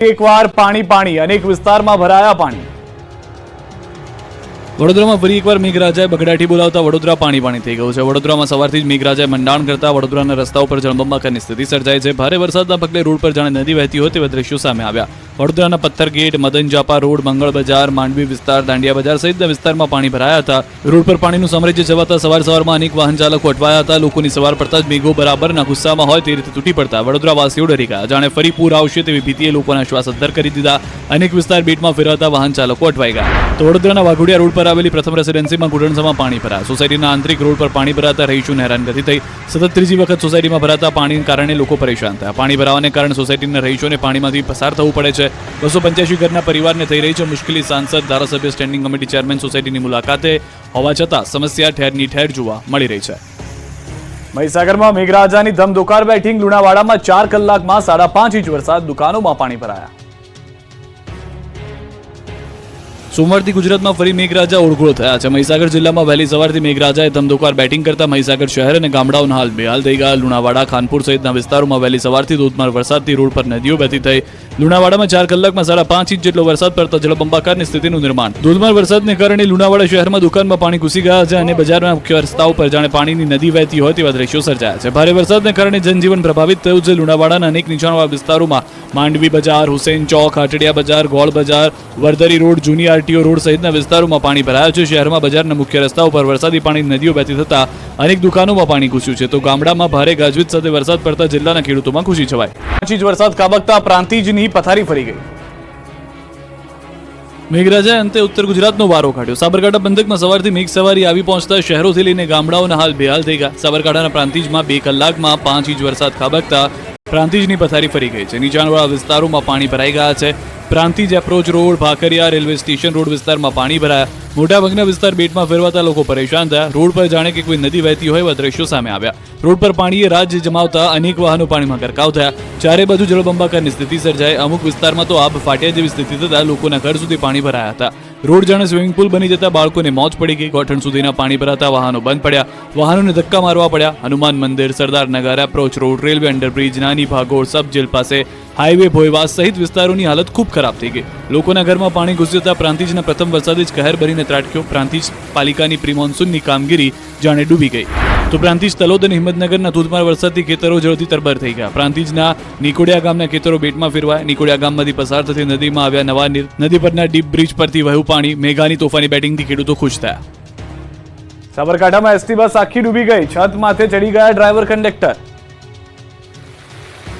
એકવાર પાણી પાણી અનેક વિસ્તારમાં ભરાયા પાણી. વડોદરામાં ફરી એકવાર મેઘરાજાએ બગડાટી બોલાવતા વડોદરા પાણી પાણી થઈ ગયું છે. વડોદરામાં સવારથી જ મેઘરાજાએ મંડાણ કરતા વડોદરાના રસ્તા ઉપર જળબંબાકારની સ્થિતિ સર્જાઈ છે. ભારે વરસાદના પગલે રોડ પર જાણે નદી વહેતી હોય તેવા દ્રશ્યો સામે આવ્યા. વડોદરાના પથ્થર ગેટ, મદન જાપા રોડ, મંગળ બજાર, માંડવી વિસ્તાર, દાંડિયા બજાર સહિતના વિસ્તારમાં પાણી ભરાયા હતા. રોડ પર પાણીનું સામ્રાજ્ય જવાતા સવાર સવારમાં અનેક વાહન ચાલકો અટવાયા હતા. લોકોની સવાર પડતા જ મેઘો બરાબરના ગુસ્સામાં હોય તે રીતે તૂટી પડતા વડોદરા વાસીઓ ડરી ગયા. જાણે ફરી પૂર આવશે તેવી ભીતિએ લોકોના શ્વાસ અદ્ધર કરી દીધા. અનેક વિસ્તાર બેટમાં ફેરવાતા વાહન ચાલકો અટવાઈ ગયા. તો વડોદરાના વાઘોડિયા રોડ પર આવેલી પ્રથમ રેસિડેન્સીમાં ઘૂંટણસમાં પાણી ભરા સોસાયટીના આંતરિક રોડ પર પાણી ભરાતા રહીશું હેરાનગતિ થઈ. સતત ત્રીજી વખત સોસાયટીમાં ભરાતા પાણીને કારણે લોકો પરેશાન થયા. પાણી ભરાવાને કારણે સોસાયટીના રહીશોને પાણીમાંથી પસાર થવું પડે છે. બસો પંચ્યાસી ઘરના પરિવારને થઈ રહી છે મુશ્કેલી. સાંસદ, ધારાસભ્ય, સ્ટેન્ડિંગ કમિટી ચેરમેન સોસાયટીની મુલાકાતે હોવા છતાં સમસ્યા ઠેરની ઠેર જોવા મળી રહી છે. મહીસાગરમાં મેઘરાજાની ધમધોકાર બેઠિંગ લુણાવાડામાં ચાર કલાકમાં સાડા પાંચ ઇંચ વરસાદ દુકાનોમાં પાણી ભરાયા. સોમવારથી ગુજરાતમાં ફરી મેઘરાજા ઓળઘોળ થયા છે. મહીસાગર જિલ્લામાં વહેલી સવારથી મેઘરાજાએ ધમધોકાર બેટિંગ કરતા મહીસાગર શહેર અને ગામડાઓના હાલ બેહાલ થઈ ગયા. લુણાવાડા, ખાનપુર સહિતના વિસ્તારોમાં વહેલી સવારથી ધોધમાર વરસાદથી રોડ પર નદીઓ વહેતી થઈ. લુણાવાડામાં ચાર કલાકમાં સાડા પાંચ ઇંચ જેટલો વરસાદ પડતા જળબંબાકારની સ્થિતિનું નિર્માણ. ધોધમાર વરસાદને કારણે લુણાવાડા શહેરમાં દુકાનમાં પાણી ઘૂસી ગયા છે અને બજારના મુખ્ય રસ્તાઓ પર જાણે પાણીની નદી વહેતી હોય તેવા દ્રશ્યો સર્જાયા છે. ભારે વરસાદને કારણે જનજીવન પ્રભાવિત થયું છે. લુણાવાડાના અનેક નીચાણવાળા વિસ્તારોમાં માંડવી બજાર, હુસેન ચોક, હાટડિયા બજાર, ગોળ બજાર, વરદરી રોડ જૂની આરટીઓ રોડ સહિતના વિસ્તારોમાં પાણી ભરાયા છે. શહેરમાં બજારના મુખ્ય રસ્તા ઉપર વરસાદી પાણી નદીઓ વહેતી થતા અનેક દુકાનોમાં પાણી ઘૂસ્યું છે. તો ગામડામાં ભારે ગાજવીજ સાથે વરસાદ પડતા જિલ્લાના ખેડૂતોમાં ખુશી છવાય પાંચ જ વરસાદ ખાબકતા પ્રાંતિજની પથારી ફરી ગઈ. મેઘરાજાએ અંતે ઉત્તર ગુજરાતનો વારો કાઢ્યો. સાબરકાંઠા પંથકમાં સવારથી મેઘ સવારી આવી પહોંચતા શહેરોથી લઈને ગામડાઓના હાલ બેહાલ થઈ ગયા. સાબરકાંઠાના પ્રાંતિજમાં બે કલાકમાં પાંચ ઇંચ વરસાદ ખાબકતા પ્રાંતિજની પથારી ફરી ગઈ છે. નીચાણવાળા વિસ્તારોમાં પાણી ભરાઈ ગયા છે. Prantij approach road Bhakariya railway station road વિસ્તારમાં પાણી ભરાયા. મોટાભાગના વિસ્તાર બેટમાં ફેરવાતા લોકો પરેશાન થયા. રોડ પર જાણે કે કોઈ નદી વહેતી હોય એવા દ્રશ્યો સામે આવ્યા. રોડ પર પાણીએ રાજ્ય જમાવતા અનેક વાહનો પાણીમાં ગરકાવ થયા. ચારે બાજુ જળબંબાકારની સ્થિતિ સર્જાઈ. અમુક વિસ્તારમાં તો આબ ફાટ્યા જેવી સ્થિતિ થતા લોકોના ઘર સુધી પાણી ભરાયા હતા. રોડ જાણે સ્વિમિંગ પુલ બની જતા બાળકોને મોજ પડી ગઈ. ગોઠણ સુધીના પાણી ભરાતા વાહનો બંધ પડ્યા. વાહનોને ધક્કા મારવા પડ્યા. હનુમાન મંદિર, સરદાર નગર એપ્રોચ રોડ રેલવે અંડરબ્રિજ નાની ભાગોળ સબ જેલ પાસે હાઈવે ભોયવાસ સહિત વિસ્તારોની હાલત ખૂબ ખરાબ થઈ ગઈ. લોકોના ઘરમાં પાણી ઘૂસી જતા પ્રાંતિજના પ્રથમ વરસાદે જ કહેર ભરીને ત્રાટક્યો. પ્રાંતિજ પાલિકાની પ્રી મોન્સૂનની કામગીરી જાણે ડૂબી ગઈ. તો પ્રાંતિજ તલોદ અને હિંમતનગરના ધોધમાર વરસાદથી ખેતરો જળથી તરબર થઈ ગયા. પ્રાંતિજના નિકોડિયા ગામના ખેતરો બેટમાં ફેરવાયા. નિકોડિયા ગામમાંથી પસાર થતી નદીમાં આવ્યા નવા નીર નદી પરના ડીપ બ્રિજ પરથી વહ્યું પાણી. મેઘાની તોફાની બેટિંગથી ખેડૂતો ખુશ થયા. સાબરકાંઠામાં એસટી બસ આખી ડૂબી ગઈ. છત માથે ચડી ગયા ડ્રાઈવર કંડક્ટર.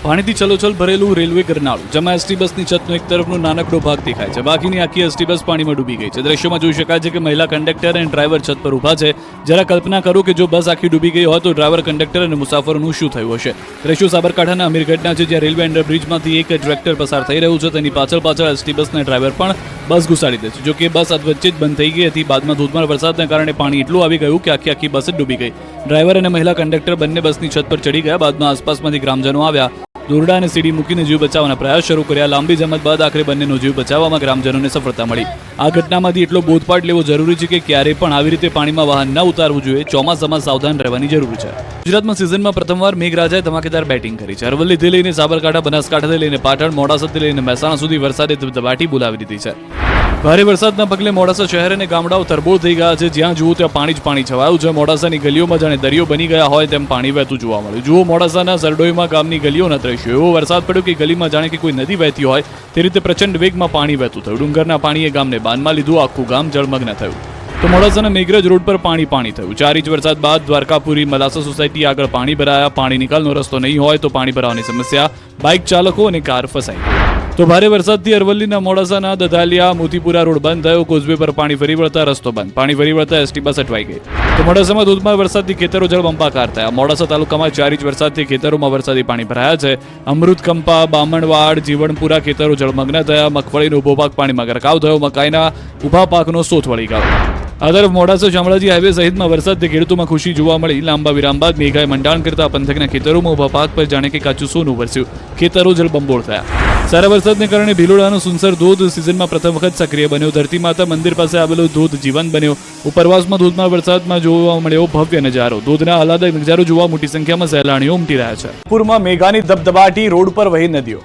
પાણીથી ચલોચલ ભરેલું રેલવે ગરનાળું, જેમાં એસટી બસની છતનો એક તરફનો નાનકડો ભાગ દેખાય છે. બાકીની આખી એસટી બસ પાણીમાં ડૂબી ગઈ છે. દ્રશ્યમાં જોઈ શકાય છે કે મહિલા કંડક્ટર અને ડ્રાઈવર છત પર ઊભા છે. જરા કલ્પના કરો કે જો બસ આખી ડૂબી ગઈ હોય તો ડ્રાઈવર, કંડક્ટર અને મુસાફરોનું શું થયું હશે? દ્રશ્યો સાબરકાંઠાના અમીરગઢના છે, જ્યાં રેલવે અંડરબ્રિજમાંથી એક ટ્રેક્ટર પસાર થઈ રહ્યું છે. તેની પાછળ પાછળ એસટી બસના ડ્રાઈવર પણ બસ ઘુસાડી દે છે. જો કે બસ વચ્ચે જ બંધ થઈ ગઈ હતી. બાદમાં ધોધમાર વરસાદના કારણે પાણી એટલું આવી ગયું કે આખી આખી બસ જ ડૂબી ગઈ. ડ્રાઈવર અને મહિલા કંડક્ટર બંને બસની છત પર ચડી ગયા. બાદમાં આસપાસમાંથી ગ્રામજનો આવ્યા. દોરડા અને સીડી મૂકીને જીવ બચાવવાના પ્રયાસ શરૂ કર્યા. લાંબી જમત બાદ આખરે બંનેનો જીવ બચાવવામાં ગ્રામજનોને સફળતા મળી. આ ઘટનામાંથી એટલો બોધપાઠ લેવો જરૂરી છે કે ક્યારેય પણ આવી રીતે પાણીમાં વાહન ન ઉતારવું જોઈએ. ચોમાસામાં સાવધાન રહેવાની જરૂર છે. ગુજરાતમાં સિઝનમાં પ્રથમવાર મેઘરાજાએ ધમાકેદાર બેટિંગ કરી છે. અરવલ્લીથી લઈને સાબરકાંઠા, બનાસકાંઠાથી લઈને પાટણ, મોડાસાથી લઈને મહેસાણા સુધી વરસાદે ધબધબાટી બોલાવી દીધી છે. ભારે વરસાદના પગલે મોડાસા શહેર અને ગામડાઓ તરબોળ થઈ ગયા છે. જ્યાં જુઓ ત્યાં પાણી જ પાણી છવાયું છે. મોડાસાની ગલીઓમાં જાણે દરિયો બની ગયા હોય તેમ પાણી વહેતું જોવા મળ્યું. જુઓ મોડાસાના સરડોઈમાં ગામની ગલીઓના દ્રશ્યો. એવો વરસાદ પડ્યો કે ગલીમાં જાણે કે કોઈ નદી વહેતી હોય તે રીતે પ્રચંડ વેગમાં પાણી વહેતું થયું. ડુંગરના પાણીએ ગામને બાનમાં લીધું. આખું ગામ જળમગ્ન થયું. તો મોડાસાના મેઘરજ રોડ પર પાણી પાણી થયું. ચાર ઇંચ વરસાદ બાદ દ્વારકાપુરી, મલાસા સોસાયટી આગળ પાણી ભરાયા. પાણી નિકાલનો રસ્તો નહીં હોય તો પાણી ભરાવાની સમસ્યા. બાઇક ચાલકો અને કાર ફસાઈ તો ભારે વરસાદથી અરવલ્લીના મોડાસાના દધાલિયા, મોતીપુરા રોડ બંધ થયો, કોઝવે પર પાણી ફરી વળતા રસ્તો બંધ. પાણી ફરી વળતા એસટી બસ અટવાઈ ગઈ. તો મોડાસામાં ધોધમાર વરસાદથી ખેતરો જળબંપાકાર થયા. મોડાસા તાલુકામાં ચાર ઇંચ વરસાદથી ખેતરોમાં વરસાદી પાણી ભરાયા છે. અમૃત કંપા બામણવાડ, જીવણપુરા ખેતરો જળમગ્ન થયા. મગફળીનો ઊભો પાક પાણીમાં ગરકાવ થયો. મકાઈના ઊભા પાકનો સોથ વળી ગયો. આ તરફ મોડાસા શામળાજી હાઈવે સહિતમાં વરસાદથી ખેડૂતોમાં ખુશી જોવા મળી. લાંબા વિરામ બાદ મેઘાએ મંડાણ કરતા પંથકના ખેતરોમાં ઊભા પાક પર જાણે કે કાચું સોનું વરસ્યું. ખેતરો જળબંબોળ થયા. સારા વરસાદને કારણે ભીલોડાનો સુનસર ધોધ સિઝનમાં પ્રથમ વખત સક્રિય બન્યો. ધરતી માતા મંદિર પાસે આવેલો ધોધ જીવન બન્યો. ઉપરવાસમાં ધોધમાર વરસાદમાં જોવા મળ્યો ભવ્ય નજારો. ધોધના આહલાદક નજારો જોવા મોટી સંખ્યામાં સહેલાણીઓ ઉમટી રહ્યા છે. પૂરમાં મેઘાની ધબધબાટી રોડ પર વહી નદીઓ.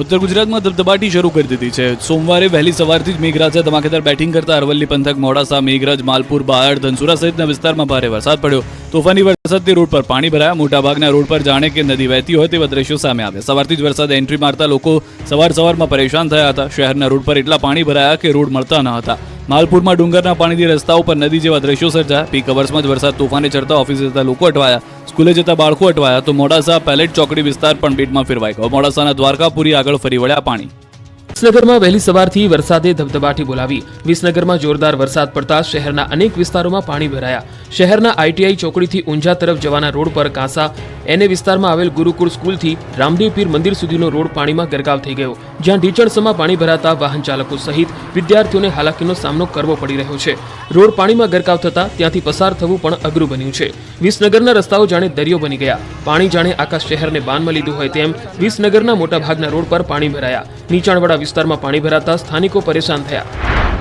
ઉત્તર ગુજરાતમાં ધબધબાટી શરૂ કરી દીધી છે. સોમવારે વહેલી સવારથી જ મેઘરાજા ધમાકેદાર બેટિંગ કરતા અરવલ્લી પંથક મોડાસા, મેઘરજ, માલપુર, બાયડ, ધનસુરા સહિતના વિસ્તારમાં ભારે વરસાદ પડ્યો. તોફાની વરસાદથી રોડ પર પાણી ભરાયા. મોટાભાગના રોડ પર જાણે કે નદી વહેતી હોય તેવા દ્રશ્યો સામે આવ્યા. સવારથી જ વરસાદ એન્ટ્રી મારતા લોકો સવાર સવારમાં પરેશાન થયા હતા. શહેરના રોડ પર એટલા પાણી ભરાયા કે રોડ મળતા ન હતા. માલપુરમાં ડુંગરના પાણીથી રસ્તાઓ પર નદી જેવા દ્રશ્યો સર્જાયા. પીક અવર્સમાં જ વરસાદ તોફાને ચડતા ઓફિસે જતા લોકો અટવાયા. સ્કૂલે જતા બાળકો અટવાયા. તો મોડાસા પેલેટ ચોકડી વિસ્તાર પણ બેટમાં ફેરવાઈ ગયો. મોડાસાના દ્વારકાપુરી આગળ ફરી વળ્યા પાણી. વિસનગરમાં વહેલી સવારથી વરસાદે ધબધબાટી બોલાવી. વિસનગરમાં જોરદાર વરસાદ પડતા શહેરના અનેક વિસ્તારોમાં પાણી ભરાયા. શહેરના આઈટીઆઈ ચોકડીથી ઊંઝા તરફ જવાના રોડ પર કાંસા એને વિસ્તારમાં આવેલ ગુરુકુળ સ્કૂલથી રામદેવ પીર મંદિર સુધીનો રોડ પાણીમાં ગરકાવ થઈ ગયો, જ્યાં ઢીચણસમાં પાણી ભરાતા વાહન ચાલકો સહિત વિદ્યાર્થીઓને હાલાકીનો સામનો કરવો પડી રહ્યો છે. રોડ પાણીમાં ગરકાવ થતા ત્યાંથી પસાર થવું પણ અઘરું બન્યું છે. વિસનગરના રસ્તાઓ જાણે દરિયો બની ગયા. પાણી જાણે આખા શહેરને બાનમાં લીધું હોય તેમ વિસનગરના મોટાભાગના રોડ પર પાણી ભરાયા. નીચાણવાળા વિસ્તારમાં પાણી ભરાતા સ્થાનિકો પરેશાન થયા.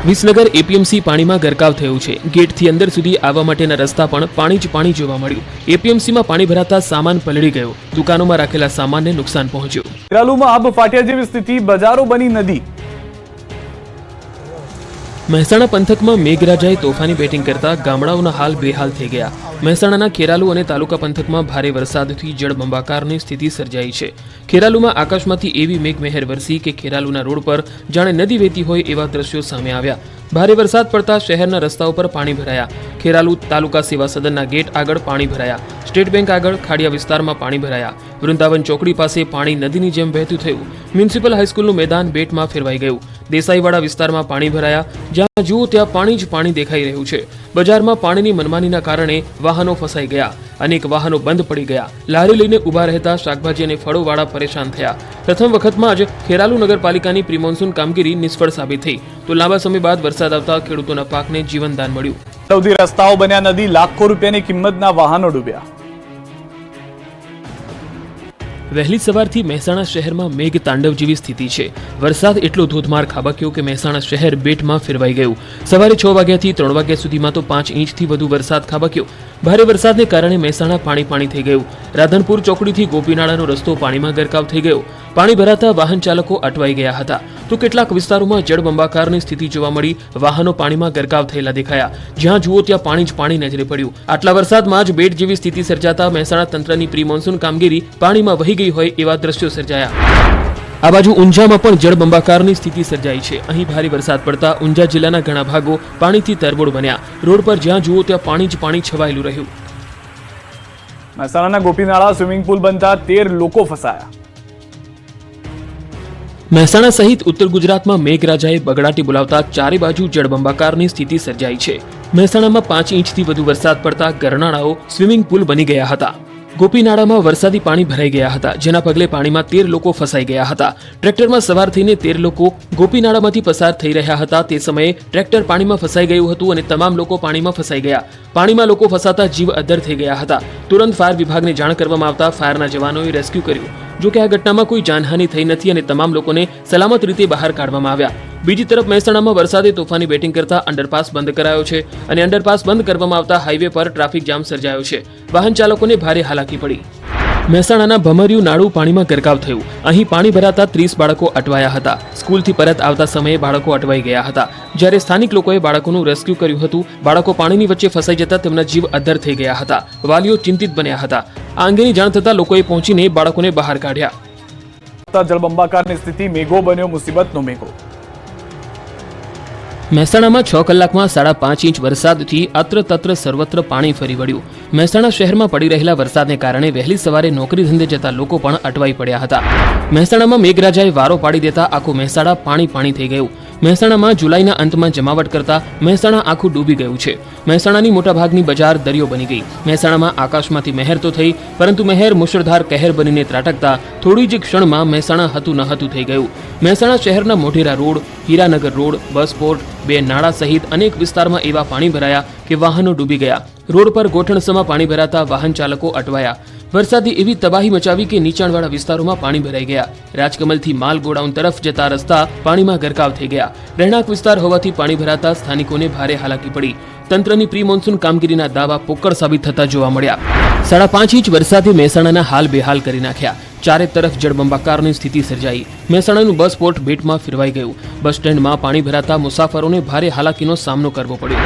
વિસનગર એપીએમસી પાણીમાં ગરકાવ થયું છે. ગેટથી અંદર સુધી આવવા માટેના રસ્તા પણ પાણી જ પાણી જોવા મળ્યું. એપીએમસીમાં પાણી ભરાતા સામાન પલળી ગયો. દુકાનોમાં રાખેલા સામાનને નુકસાન પહોંચ્યું. ખેરાલુમાં આબ ફાટ્યા જેવી સ્થિતિ બજારો બની નદી. મહેસાણા પંથકમાં મેઘરાજાએ તોફાની બેટિંગ કરતા ગામડાઓના હાલ બેહાલ થઈ ગયા. મહેસાણાના ખેરાલુ અને તાલુકા પંથકમાં ભારે વરસાદથી જળબંબાકારની સ્થિતિ સર્જાઈ છે. ખેરાલુમાં આકાશમાંથી એવી મેઘમહેર વરસી કે ખેરાલુના રોડ પર જાણે નદી વહેતી હોય એવા દ્રશ્યો સામે આવ્યા. ભારે વરસાદ પડતા શહેરના રસ્તાઓ પર પાણી ભરાયા. ખેરાલુ તાલુકા સેવા સદનના ગેટ આગળ પાણી ભરાયા. સ્ટેટ બેંક આગળ ખાડિયા વિસ્તારમાં પાણી ભરાયા. વૃંદાવન ચોકડી પાસે પાણી નદીની જેમ વહેતું થયું. મ્યુનિસિપલ હાઈસ્કૂલનું મેદાન બેટમાં ફેરવાઈ ગયું. દેસાઈવાડા વિસ્તારમાં પાણી ભરાયા, જ્યાં જુઓ ત્યાં પાણી જ પાણી દેખાઈ રહ્યું છે. બજારમાં પાણીની મનમાનીના કારણે વાહનો ફસાઈ ગયા, અનેક વાહનો બંધ પડી ગયા. લારી લઈને ઊભા રહેતા શાકભાજી અને ફળોવાળા પરેશાન થયા. પ્રથમ વખતમાં જ ખેરાલુ નગરપાલિકાની પ્રિમોન્સૂન કામગીરી નિષ્ફળ સાબિત થઈ. તો લાંબા સમય બાદ વરસાદ આવતા ખેડૂતોના પાકને જીવનદાન મળ્યું. સૌથી રસ્તાઓ બન્યા નદી, લાખો રૂપિયાની કિંમતના વાહનો ડૂબ્યા. વહેલી સવારથી મહેસાણા શહેરમાં મેઘ તાંડવ જેવી સ્થિતિ છે. વરસાદ એટલો ધોધમાર ખાબક્યો કે મહેસાણા શહેર બેટમાં ફેરવાઈ ગયું. સવારે છ વાગ્યાથી ત્રણ વાગ્યા સુધીમાં તો પાંચ ઇંચથી વધુ વરસાદ ખાબક્યો. ભારે વરસાદને કારણે મહેસાણા પાણી પાણી થઈ ગયું. રાધનપુર ચોકડીથી ગોપીનાળાનો રસ્તો પાણીમાં ગરકાવ થઈ ગયો. પાણી ભરાતા વાહન ચાલકો અટવાઈ ગયા હતા. તો કેટલાક વિસ્તારોમાં જળબંબાકારની સ્થિતિ જોવા મળી. વાહનો પાણીમાં ગરકાવ થયેલા દેખાયા. જ્યાં જુઓ ત્યાં પાણી જ પાણી નજરે પડ્યું. આટલા વરસાદમાં જ બેટ જેવી સ્થિતિ સર્જાતા મહેસાણા તંત્રની પ્રી મોન્સૂન કામગીરી પાણીમાં વહી ગઈ હોય એવા દ્રશ્યો સર્જાયા. આ બાજુ ઊંઝામાં પણ જળબંબાકારની સ્થિતિ સર્જાઈ છે. અહીં ભારે વરસાદ પડતા ઊંઝા જિલ્લાના ઘણા ભાગો પાણીથી તરબોળ બન્યા. રોડ પર જ્યાં જુઓ ત્યાં પાણી જ પાણી છવાયેલું રહ્યું. મહેસાણાના ગોપીનાળા સ્વિમિંગ પુલ બનતા તેર લોકો ફસાયા. મહેસાણા સહિત ઉત્તર ગુજરાતમાં મેઘરાજાએ બગડાટી બોલાવતા ચારે બાજુ જળબંબાકારની સ્થિતિ સર્જાઈ છે. મહેસાણામાં પાંચ ઇંચથી વધુ વરસાદ પડતા ગરનાળાઓ સ્વિમિંગ પુલ બની ગયા હતા. ગોપીનાળામાં વરસાદી પાણી ભરાઈ ગયા હતા, જેના પગલે પાણીમાં તેર લોકો ફસાઈ ગયા હતા. ટ્રેક્ટરમાં સવાર થઈને તેર લોકો ગોપીનાળામાંથી પસાર થઈ રહ્યા હતા. તે સમયે ટ્રેક્ટર પાણીમાં ફસાઈ ગયું હતું અને તમામ લોકો પાણીમાં ફસાઈ ગયા. પાણીમાં લોકો ફસાતા જીવ અદ્ધર થઈ ગયા હતા. તુરંત ફાયર વિભાગને જાણ કરવામાં આવતા ફાયરના જવાનોએ રેસ્ક્યુ કર્યું. જો કે આ ઘટનામાં કોઈ જાનહાનિ થઈ નથી અને તમામ લોકોને સલામત રીતે બહાર કાઢવામાં આવ્યા. બીજી તરફ મહેસાણામાં વરસાદે તોફાની બેટિંગ કરતા અંડરપાસ બંધ કરાયો છે અને અંડરપાસ બંધ કરવામાં આવતા હાઈવે પર ટ્રાફિક જામ સર્જાયો છે. વાહન ચાલકોને ભારે હાલાકી પડી. મહેસાણાના ભમરિયું નાળું પાણીમાં ગરકાવ થયું. અહીં પાણી ભરાતા ત્રીસ બાળકો અટવાયા હતા. સ્કૂલથી પરત આવતા સમયે બાળકો અટવાઈ ગયા હતા. જ્યારે સ્થાનિક લોકોએ બાળકોનું રેસ્ક્યુ કર્યું હતું, બાળકો પાણીની વચ્ચે ફસાઈ જતા તેમના જીવ અદ્ધર થઈ ગયા હતા. વાલીઓ ચિંતિત બન્યા હતા. આ અંગેની જાણ થતાં લોકોએ પહોંચીને બાળકોને બહાર કાઢ્યા. જળબંબાકારની સ્થિતિ મેઘો બન્યો, મુસીબતનો મેઘો. મહેસાણામાં છ કલાકમાં સાડા પાંચ ઇંચ વરસાદથી અત્ર તત્ર સર્વત્ર પાણી ફરી વળ્યું. મહેસાણા શહેરમાં પડી રહેલા વરસાદને કારણે વહેલી સવારે નોકરી ધંધે જતા લોકો પણ અટવાઈ પડ્યા હતા. મહેસાણામાં મેઘરાજાએ વારો પાડી દેતા આખું મહેસાણા પાણી પાણી થઈ ગયું. મહેસાણામાં જુલાઈના અંતમાં જમાવટ કરતા મહેસાણા આખું ડૂબી ગયું છે. મહેસાણાની મોટાભાગની બજાર દરિયો બની ગઈ. મહેસાણામાં આકાશમાંથી મહેર તો થઈ, પરંતુ મહેર મુશળધાર કહેર બનીને ત્રાટકતા થોડી જ ક્ષણમાં મહેસાણા હતું ન હતું થઈ ગયું. મહેસાણા શહેરના Modhera Road, Hiranagar Road, bus port, બે નાળા સહિત અનેક વિસ્તારમાં એવા પાણી ભરાયા કે વાહનો ડૂબી ગયા. રોડ પર ગોઠણસમાં પાણી ભરાતા વાહન ચાલકો અટવાયા. વરસાદે એવી તબાહી મચાવી કે નીચાણવાળા વિસ્તારોમાં પાણી ભરાઈ ગયા. રાજકમલથી માલ ગોડાઉન તરફ જતા રસ્તા પાણીમાં ગરકાવ થઈ ગયા. રહેણાંક વિસ્તાર હોવાથી પાણી ભરાતા સ્થાનિકોને ભારે હાલાકી પડી. તંત્રની પ્રી મોન્સૂન કામગીરીના દાવા પોકળ સાબિત થતા જોવા મળ્યા. સાડા પાંચ ઇંચ વરસાદે મહેસાણાના હાલ બેહાલ કરી નાખ્યા. ચારે તરફ જળબંબાકારની સ્થિતિ સર્જાઈ. મહેસાણાનું બસ પોર્ટ બેટમાં ફેરવાઈ ગયું. બસ સ્ટેન્ડમાં પાણી ભરાતા મુસાફરોને ભારે હાલાકીનો સામનો કરવો પડ્યો.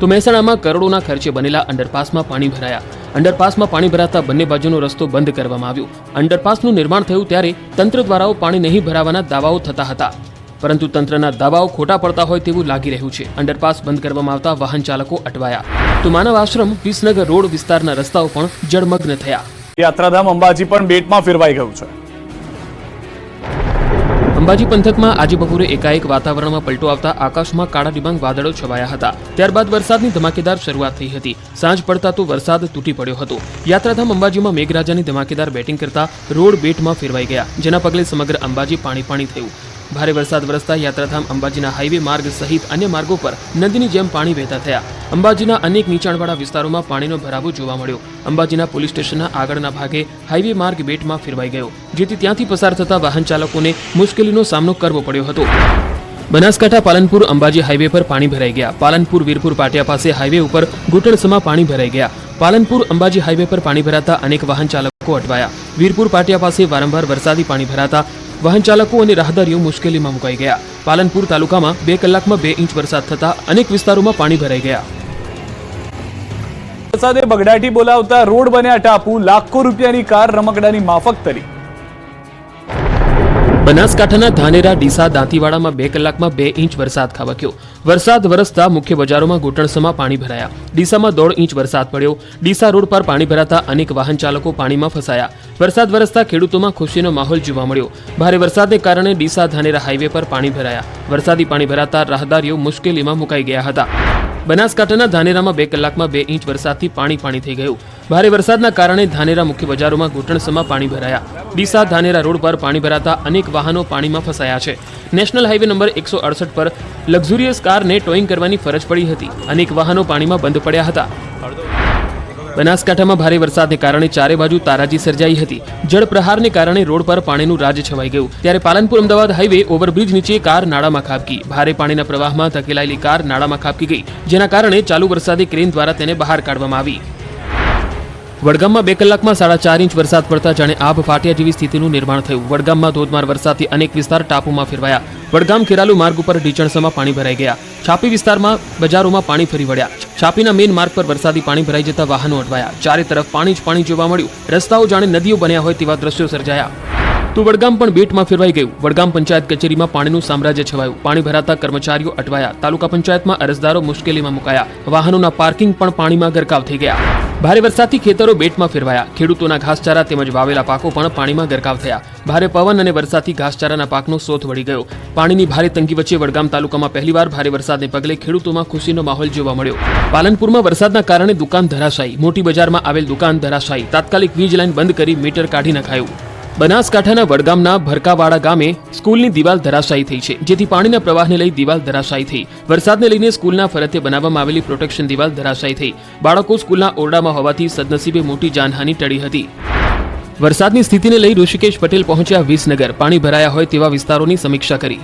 તો મહેસાણામાં કરોડોના ખર્ચે બનેલા અંડરપાસમાં પાણી ભરાયા. અંડરપાસમાં પાણી ભરાતા બંને બાજુનો રસ્તો બંધ કરવામાં આવ્યો. અંડરપાસનું નિર્માણ થયું ત્યારે તંત્ર દ્વારાઓ પાણી નહીં ભરાવાના દાવાઓ થતા હતા. પરંતુ તંત્રના દાવાઓ ખોટા પડતા હોય તેવું લાગી રહ્યું છે. અંડરપાસ બંધ કરવામાં આવતા વાહન ચાલકો અટવાયા. તો માનવ આશ્રમ વિસનગર રોડ વિસ્તારના રસ્તાઓ પણ જળમગ્ન થયા. યાત્રાધામ અંબાજી પણ બેટમાં ફેરવાઈ ગયું છે. અંબાજી પંથકમાં આજે બપોરે એકાએક વાતાવરણમાં પલટો આવતા આકાશમાં કાળા ડિબાંગ વાદળો છવાયા હતા. ત્યારબાદ વરસાદની ધમાકેદાર શરૂઆત થઈ હતી. સાંજ પડતા તો વરસાદ તૂટી પડ્યો હતો. યાત્રાધામ અંબાજીમાં મેઘરાજાની ધમાકેદાર બેટિંગ કરતા રોડ બેટમાં ફેરવાઈ ગયા, જેના પગલે સમગ્ર અંબાજી પાણી પાણી થયું. ભારે વરસાદ વરસતા યાત્રાધામ અંબાજીના હાઈવે માર્ગ સહિત અન્ય માર્ગો પર નદીની જેમ પાણી વહેતા થયા. અંબાજીના અનેક નીચાણવાળા વિસ્તારોમાં પાણીનો ભરાવો જોવા મળ્યો. અંબાજીના પોલીસ સ્ટેશનના આગળના ભાગે હાઈવે માર્ગ બેટમાં ફેરવાઈ ગયો, જેથી ત્યાંથી પસાર થતા વાહન ચાલકોને મુશ્કેલીનો સામનો કરવો પડ્યો હતો. બનાસકાંઠા પાલનપુર અંબાજી હાઈવે પર પાણી ભરાઈ ગયા. પાલનપુર વીરપુર પાટિયા પાસે હાઈવે ઉપર ઘૂંટણસમાં પાણી ભરાઈ ગયા. પાલનપુર અંબાજી હાઈવે પર પાણી ભરાતા અનેક વાહન ચાલકો અટવાયા. વીરપુર પાટિયા પાસે વારંવાર વરસાદી પાણી ભરાતા વાહન ચાલકો અને રાહદારીઓ મુશ્કેલીમાં મુકાઈ ગયા. પાલનપુર તાલુકામાં બે કલાકમાં બે ઇંચ વરસાદ થતા અનેક વિસ્તારોમાં પાણી ભરાઈ ગયા. વરસાદે બગડાટી બોલાવતા રોડ બન્યા ટાપુ. લાખો રૂપિયાની કાર રમકડાની માફક તરી. બનાસકાંઠાના ધાનેરા, ડીસા, દાંતીવાડામાં બે કલાકમાં બે ઇંચ વરસાદ ખાબક્યો. વરસાદ વરસતા મુખ્ય બજારોમાં ઘૂંટણસમાં પાણી ભરાયા. ડીસામાં દોઢ ઇંચ વરસાદ પડ્યો. ડીસા રોડ પર પાણી ભરાતા અનેક વાહન ચાલકો પાણીમાં ફસાયા. વરસાદ વરસતા ખેડૂતોમાં ખુશીનો માહોલ જોવા મળ્યો. ભારે વરસાદને કારણે ડીસા ધાનેરા હાઈવે પર પાણી ભરાયા. વરસાદી પાણી ભરાતા રાહદારીઓ મુશ્કેલીમાં મુકાઈ ગયા હતા. બનાસકાંઠાના ધાનેરામાં બે કલાકમાં બે ઇંચ વરસાદથી પાણી પાણી થઈ ગયું. ભારે વરસાદના કારણે ધાનેરા મુખ્ય બજારોમાં ઘૂંટણસમાં પાણી ભરાયા. ડીસા ધાનેરા રોડ પર પાણી ભરાતા અનેક વાહનો પાણીમાં ફસાયા છે. નેશનલ હાઈવે નંબર એકસો અડસઠ પર લક્ઝુરિયસ કારને ટોઈંગ કરવાની ફરજ પડી હતી. અનેક વાહનો પાણીમાં બંધ પડ્યા હતા. બનાસકાંઠામાં ભારે વરસાદને કારણે ચારે બાજુ તારાજી સર્જાઈ હતી. જળપ્રહારને કારણે રોડ પર પાણીનું રાજ છવાઈ ગયું. ત્યારે પાલનપુર અમદાવાદ હાઈવે ઓવરબ્રિજ નીચે કાર નાળામાં ખાબકી. ભારે પાણીના પ્રવાહમાં ધકેલાયેલી કાર નાળામાં ખાબકી ગઈ, જેના કારણે ચાલુ વરસાદે ક્રેન દ્વારા તેને બહાર કાઢવામાં આવી. વડગામમાં બે કલાકમાં સાડા ચાર ઇંચ વરસાદ પડતા જાણે આભ ફાટ્યા જેવી સ્થિતિનું નિર્માણ થયું. વડગામમાં ધોધમાર વરસાદથી અનેક વિસ્તાર ટાપુમાં ફેરવાયા. વડગામ ખેરાલુ માર્ગ ઉપર ઢીચણસામાં પાણી ભરાઈ ગયા. છાપી વિસ્તારમાં બજારોમાં પાણી ફરી વળ્યા. છાપીના મેઇન માર્ગ પર વરસાદી પાણી ભરાઈ જતા વાહનો અટવાયા. ચારે તરફ પાણી જ પાણી જોવા મળ્યું. રસ્તાઓ જાણે નદીઓ બન્યા હોય તેવા દ્રશ્યો સર્જાયા. તો વડગામ પણ બેટમાં ફેરવાઈ ગયું. વડગામ પંચાયત કચેરીમાં પાણીનું સામ્રાજ્ય છવાયું. પાણી ભરાતા કર્મચારીઓ અટવાયા. તાલુકા પંચાયતમાં અરજદારો મુશ્કેલીમાં મુકાયા. વાહનોના પાર્કિંગ પણ પાણીમાં ગરકાવ થઈ ગયા. ભારે વરસાદથી ખેતરો બેટમાં ફેરવાયા. ખેડૂતોના ઘાસચારા તેમજ વાવેલા પાકો પણ પાણીમાં ગરકાવ થયા. ભારે પવન અને વરસાદથી ઘાસચારાના પાકનો સોથ વળી ગયો. પાણીની ભારે તંગી વચ્ચે વડગામ તાલુકામાં પહેલીવાર ભારે વરસાદને પગલે ખેડૂતોમાં ખુશીનો માહોલ જોવા મળ્યો. પાલનપુરમાં વરસાદના કારણે દુકાન ધરાશાયી. મોટી બજારમાં આવેલ દુકાન ધરાશાયી. તાત્કાલિક વીજ લાઇન બંધ કરી મીટર કાઢી નખાયું. બનાસકાંઠાના વડગામના ભરકાવાડા ગામે સ્કૂલની દિવાલ ધરાશાયી થઈ છે, જેથી પાણીના પ્રવાહને લઈ દિવાલ ધરાશાયી થઈ. વરસાદને લઈને સ્કૂલના ફરતે બનાવવામાં આવેલી પ્રોટેક્શન દિવાલ ધરાશાયી થઈ. બાળકો સ્કૂલના ઓરડામાં હોવાથી સદનસીબે મોટી જાનહાનિ ટળી હતી. વરસાદની સ્થિતિને લઈ ઋષિકેશ પટેલ પહોંચ્યા વિસનગર. પાણી ભરાયા હોય તેવા વિસ્તારોની સમીક્ષા કરી.